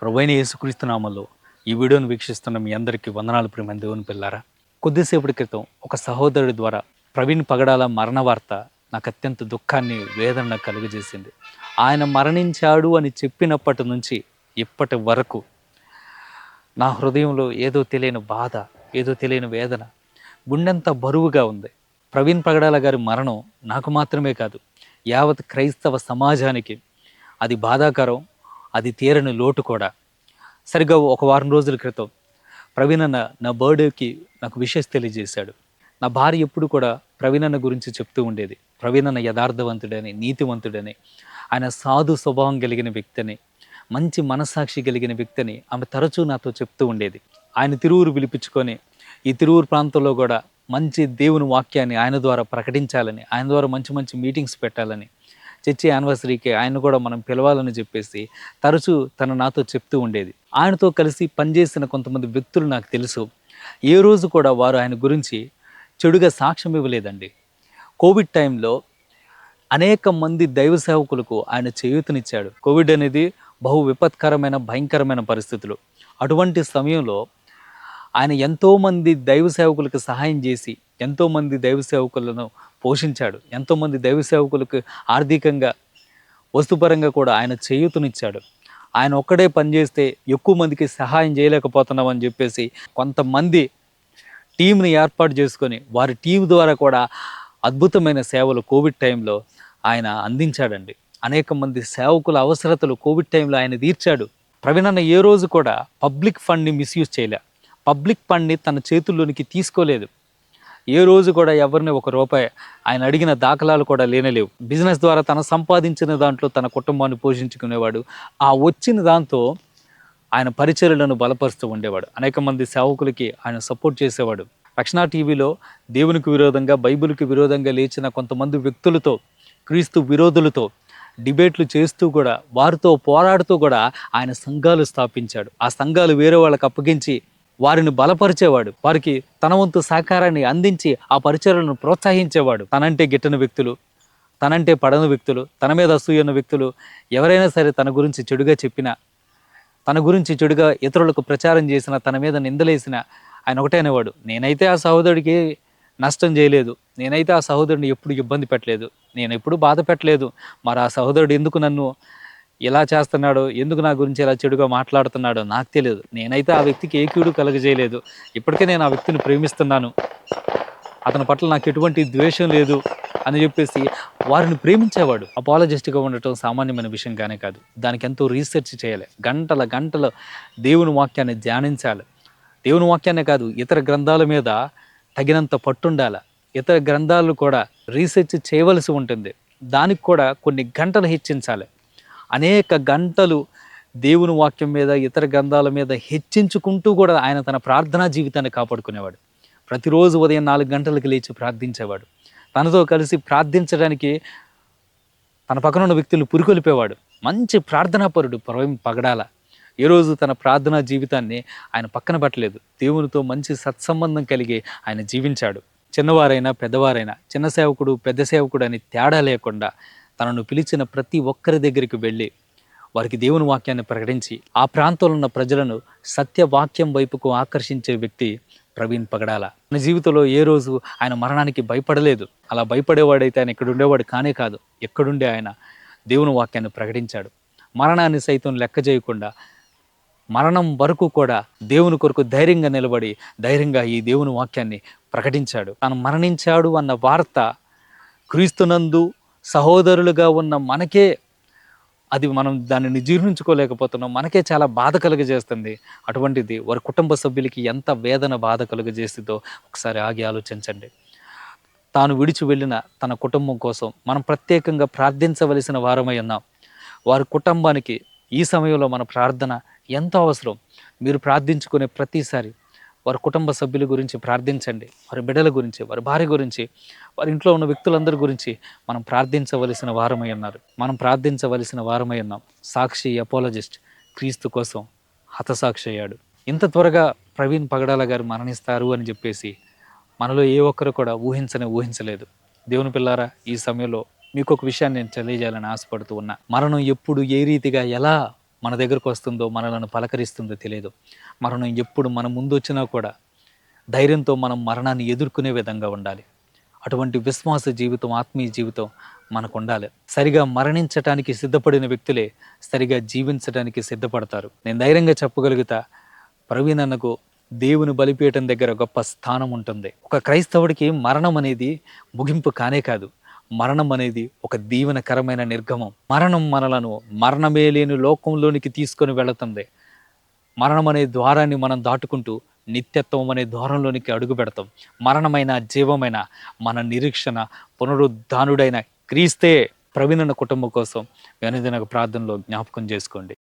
ప్రభువైన యేసుక్రీస్తునామలో ఈ వీడియోను వీక్షిస్తున్న మీ అందరికీ వందనాలు ప్రేమ దేవుని పిల్లారా. కొద్దిసేపటి క్రితం ఒక సహోదరుడి ద్వారా ప్రవీణ్ పగడాల మరణ వార్త నాకు అత్యంత దుఃఖాన్ని వేదన కలుగజేసింది. ఆయన మరణించాడు అని చెప్పినప్పటి నుంచి ఇప్పటి వరకు నా హృదయంలో ఏదో తెలియని బాధ ఏదో తెలియని వేదన గుండెంత బరువుగా ఉంది. ప్రవీణ్ పగడాల గారి మరణం నాకు మాత్రమే కాదు యావత్ క్రైస్తవ సమాజానికి అది బాధాకరం అది తీరని లోటు కూడా. సరిగ్గా ఒక వారం రోజుల క్రితం ప్రవీణ్ అన్న నా బర్త్డేకి నాకు విషెస్ తెలియజేశాడు. నా భార్య ఎప్పుడు కూడా ప్రవీణ్ అన్న గురించి చెప్తూ ఉండేది. ప్రవీణ్ అన్న యథార్థవంతుడని నీతివంతుడని ఆయన సాధు స్వభావం కలిగిన వ్యక్తిని మంచి మనస్సాక్షి కలిగిన వ్యక్తిని ఆమె తరచూ నాతో చెప్తూ ఉండేది. ఆయన తిరువురు పిలిపించుకొని ఈ తిరువురు ప్రాంతంలో కూడా మంచి దేవుని వాక్యాన్ని ఆయన ద్వారా ప్రకటించాలని ఆయన ద్వారా మంచి మంచి మీటింగ్స్ పెట్టాలని చర్చి యానివర్సరీకి ఆయన కూడా మనం పిలవాలని చెప్పేసి తరచూ తను నాతో చెప్తూ ఉండేది. ఆయనతో కలిసి పనిచేసిన కొంతమంది వ్యక్తులు నాకు తెలుసు. ఏ రోజు కూడా వారు ఆయన గురించి చెడుగా సాక్ష్యం ఇవ్వలేదండి. కోవిడ్ టైంలో అనేక మంది దైవ సేవకులకు ఆయన చేయూతనిచ్చాడు. కోవిడ్ అనేది బహు విపత్కరమైన భయంకరమైన పరిస్థితులు. అటువంటి సమయంలో ఆయన ఎంతోమంది దైవ సేవకులకు సహాయం చేసి ఎంతోమంది దైవ సేవకులను పోషించాడు. ఎంతోమంది దైవ సేవకులకు ఆర్థికంగా వస్తుపరంగా కూడా ఆయన చేయూతనిచ్చాడు. ఆయన ఒక్కడే పనిచేస్తే ఎక్కువ మందికి సహాయం చేయలేకపోతున్నామని చెప్పేసి కొంతమంది టీంని ఏర్పాటు చేసుకొని వారి టీం ద్వారా కూడా అద్భుతమైన సేవలు కోవిడ్ టైంలో ఆయన అందించాడండి. అనేక మంది సేవకుల అవసరతలు కోవిడ్ టైంలో ఆయన తీర్చాడు. ప్రవీణ్ అన్న ఏ రోజు కూడా పబ్లిక్ ఫండ్ని మిస్యూజ్ చేయలే. పబ్లిక్ ఫండ్ని తన చేతుల్లోనికి తీసుకోలేదు. ఏ రోజు కూడా ఎవరిని ఒక రూపాయి ఆయన అడిగిన దాఖలాలు కూడా లేనలేవు. బిజినెస్ ద్వారా తన సంపాదించిన దాంట్లో తన కుటుంబాన్ని పోషించుకునేవాడు. ఆ వచ్చిన దాంతో ఆయన పరిచర్లను బలపరుస్తూ ఉండేవాడు. అనేక మంది సేవకులకి ఆయన సపోర్ట్ చేసేవాడు. రక్షణ టీవీలో దేవునికి విరోధంగా బైబిల్కి విరోధంగా లేచిన కొంతమంది వ్యక్తులతో క్రీస్తు విరోధులతో డిబేట్లు చేస్తూ కూడా వారితో పోరాడుతూ కూడా ఆయన సంఘాలు స్థాపించాడు. ఆ సంఘాలు వేరే వాళ్ళకి అప్పగించి వారిని బలపరిచేవాడు. వారికి తన వంతు సహకారాన్ని అందించి ఆ పరిచయలను ప్రోత్సహించేవాడు. తనంటే గిట్టని వ్యక్తులు తనంటే పడని వ్యక్తులు తన మీద అసూయన్న వ్యక్తులు ఎవరైనా సరే తన గురించి చెడుగా చెప్పినా తన గురించి చెడుగా ఇతరులకు ప్రచారం చేసిన తన మీద నిందలేసిన ఆయన ఒకటే అనేవాడు. నేనైతే ఆ సహోదరుడికి నష్టం చేయలేదు. నేనైతే ఆ సహోదరుడిని ఎప్పుడు ఇబ్బంది పెట్టలేదు. నేను ఎప్పుడు బాధ పెట్టలేదు. మరి ఆ సహోదరుడు ఎందుకు నన్ను ఇలా చేస్తున్నాడో ఎందుకు నా గురించి ఇలా చెడుగా మాట్లాడుతున్నాడో నాకు తెలియదు. నేనైతే ఆ వ్యక్తికి ఏ కీడు కలగజేయలేదు. ఇప్పటికే నేను ఆ వ్యక్తిని ప్రేమిస్తున్నాను. అతని పట్ల నాకు ఎటువంటి ద్వేషం లేదు అని చెప్పేసి వారిని ప్రేమించేవాడు. అపాలజిస్ట్గా ఉండటం సామాన్యమైన విషయం కానే కాదు. దానికి ఎంతో రీసెర్చ్ చేయాలి. గంటల గంటల దేవుని వాక్యాన్ని ధ్యానించాలి. దేవుని వాక్యాన్నే కాదు ఇతర గ్రంథాల మీద తగినంత పట్టుండాలి. ఇతర గ్రంథాలు కూడా రీసెర్చ్ చేయవలసి ఉంటుంది. దానికి కూడా కొన్ని గంటలు హెచ్చించాలి. అనేక గంటలు దేవుని వాక్యం మీద ఇతర గ్రంథాల మీద హెచ్చించుకుంటూ కూడా ఆయన తన ప్రార్థనా జీవితాన్ని కాపాడుకునేవాడు. ప్రతిరోజు ఉదయం నాలుగు గంటలకు లేచి ప్రార్థించేవాడు. తనతో కలిసి ప్రార్థించడానికి తన పక్కన ఉన్న వ్యక్తులు పురికొల్పేవాడు. మంచి ప్రార్థనాపరుడు పర్వం పగడాల. ఏ రోజు తన ప్రార్థనా జీవితాన్ని ఆయన పక్కన పెట్టలేదు. దేవునితో మంచి సత్సంబంధం కలిగి ఆయన జీవించాడు. చిన్నవారైనా పెద్దవారైనా చిన్న సేవకుడు పెద్ద సేవకుడు అని తేడా లేకుండా తనను పిలిచిన ప్రతి ఒక్కరి దగ్గరికి వెళ్ళి వారికి దేవుని వాక్యాన్ని ప్రకటించి ఆ ప్రాంతంలో ఉన్న ప్రజలను సత్యవాక్యం వైపుకు ఆకర్షించే వ్యక్తి ప్రవీణ్ పగడాల. తన జీవితంలో ఏ రోజు ఆయన మరణానికి భయపడలేదు. అలా భయపడేవాడైతే ఆయన ఇక్కడ ఉండేవాడు కానే కాదు. ఎక్కడుండే ఆయన దేవుని వాక్యాన్ని ప్రకటించాడు. మరణాన్ని సైతం లెక్క చేయకుండా మరణం వరకు కూడా దేవుని కొరకు ధైర్యంగా నిలబడి ధైర్యంగా ఈ దేవుని వాక్యాన్ని ప్రకటించాడు. తాను మరణించాడు అన్న వార్త క్రీస్తునందు సహోదరులుగా ఉన్న మనకే అది మనం దానిని జీర్ణించుకోలేకపోతున్నాం. మనకే చాలా బాధ కలుగజేస్తుంది. అటువంటిది వారి కుటుంబ సభ్యులకి ఎంత వేదన బాధ కలుగజేస్తుందో ఒకసారి ఆగి ఆలోచించండి. తాను విడిచి వెళ్ళిన తన కుటుంబం కోసం మనం ప్రత్యేకంగా ప్రార్థించవలసిన వారమై ఉన్నాం. వారి కుటుంబానికి ఈ సమయంలో మన ప్రార్థన ఎంతో అవసరం. మీరు ప్రార్థించుకునే ప్రతిసారి వారి కుటుంబ సభ్యుల గురించి ప్రార్థించండి వారి బిడ్డల గురించి వారి భార్య గురించి వారి ఇంట్లో ఉన్న వ్యక్తులందరి గురించి మనం ప్రార్థించవలసిన వారమై ఉన్నారు. మనం ప్రార్థించవలసిన వారమై ఉన్నాం. సాక్షి అపోలజిస్ట్ క్రీస్తు కోసం హతసాక్షి అయ్యాడు. ఇంత త్వరగా ప్రవీణ్ పగడాల గారు మరణిస్తారు అని చెప్పేసి మనలో ఏ ఒక్కరు కూడా ఊహించనే ఊహించలేదు. దేవుని పిల్లారా ఈ సమయంలో మీకు ఒక విషయాన్ని నేను తెలియజేయాలని ఆశపడుతూ ఉన్నా. మరణం ఎప్పుడు ఏ రీతిగా ఎలా మన దగ్గరకు వస్తుందో మనలను పలకరిస్తుందో తెలియదు మరణం ఎప్పుడు మన ముందు వచ్చినా కూడా ధైర్యంతో మనం మరణాన్ని ఎదుర్కొనే విధంగా ఉండాలి. అటువంటి విశ్వాస జీవితం ఆత్మీయ జీవితం మనకు ఉండాలి సరిగా మరణించటానికి సిద్ధపడిన వ్యక్తులే సరిగా జీవించడానికి సిద్ధపడతారు. నేను ధైర్యంగా చెప్పగలుగుతా ప్రవీణ్ అన్నకు దేవుని బలిపీఠం దగ్గర గొప్ప స్థానం ఉంటుంది. ఒక క్రైస్తవుడికి మరణం అనేది ముగింపు కానే కాదు. మరణం అనేది ఒక దీవెనకరమైన నిర్గమం. మరణం మనలను మరణమే లేని లోకంలోనికి తీసుకొని వెళుతుంది. మరణం అనే ద్వారాన్ని మనం దాటుకుంటూ నిత్యత్వం అనే ద్వారంలోనికి అడుగు పెడతాం. మరణమైన జీవమైన మన నిరీక్షణ పునరుద్ధానుడైన క్రీస్తే ప్రవీణన కుటుంబం కోసం వెనుదినక ప్రార్థనలో జ్ఞాపకం చేసుకోండి.